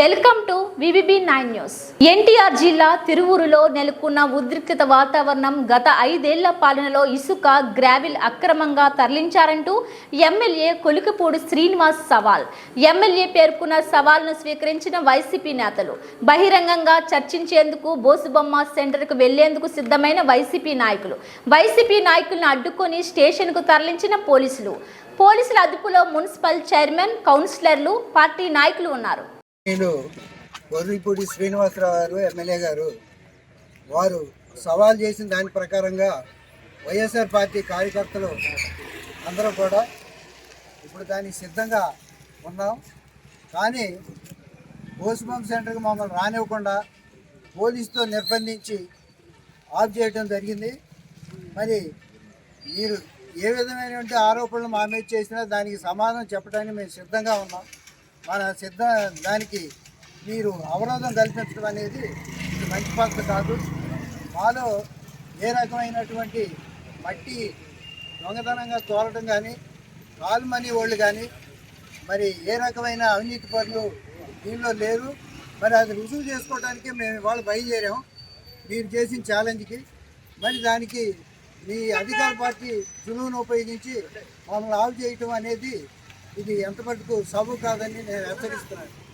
Welcome to VVB nine news. NTR జిల్లా తిరువూరులో నెలకొన్న ఉద్రిక్తత వాతావరణం గత ఐదేళ్ళ పాలనలో ఇసుక గ్రావిల్ అక్రమంగా తరలించారంటూ ఎమ్మెల్యే కొలికపూడి శ్రీనివాస్ సవాల్. ఎమ్మెల్యే పేర్కొన్న సవాల్ను స్వీకరించిన వైసీపీ నేతలు బహిరంగంగా చర్చించేందుకు బోసుబొమ్మ సెంటర్కు వెళ్ళేందుకు సిద్ధమైన వైసీపీ నాయకులు. వైసీపీ నాయకులను అడ్డుకొని స్టేషన్కు తరలించిన పోలీసులు. పోలీసుల అదుపులో మున్సిపల్ చైర్మన్ కౌన్సిలర్లు పార్టీ నాయకులు ఉన్నారు. నేను గొర్రెపూడి శ్రీనివాసరావు గారు ఎమ్మెల్యే గారు వారు సవాల్ చేసిన దాని ప్రకారంగా వైఎస్ఆర్ పార్టీ కార్యకర్తలు అందరూ కూడా ఇప్పుడు దానికి సిద్ధంగా ఉన్నాం. కానీ పోస్ట్మామ్ సెంటర్కి మమ్మల్ని రానివ్వకుండా పోలీసుతో నిర్బంధించి ఆఫ్ చేయడం జరిగింది. మరి మీరు ఏ విధమైనటువంటి ఆరోపణలు మా మీద చేసినా దానికి సమాధానం చెప్పడానికి మేము సిద్ధంగా ఉన్నాం. మన సిద్ధ దానికి మీరు అవరోధం కల్పించడం అనేది మంచి పద్ధతి కాదు. మాలో ఏ రకమైనటువంటి మట్టి దొంగతనంగా తోలటం కానీ కాలు మనీ వాళ్ళు కానీ మరి ఏ రకమైన అవినీతి పనులు దీనిలో లేరు. మరి అది రుజువు చేసుకోవడానికి మేము ఇవాళ బయలుదేరాం. మీరు చేసిన ఛాలెంజ్కి మరి దానికి మీ అధికార పార్టీ జులువును ఉపయోగించి మమ్మల్ని ఆఫ్ చేయటం అనేది ఇది ఎంత మటుకు సబు కాదని నేను హెచ్చరిస్తున్నాను.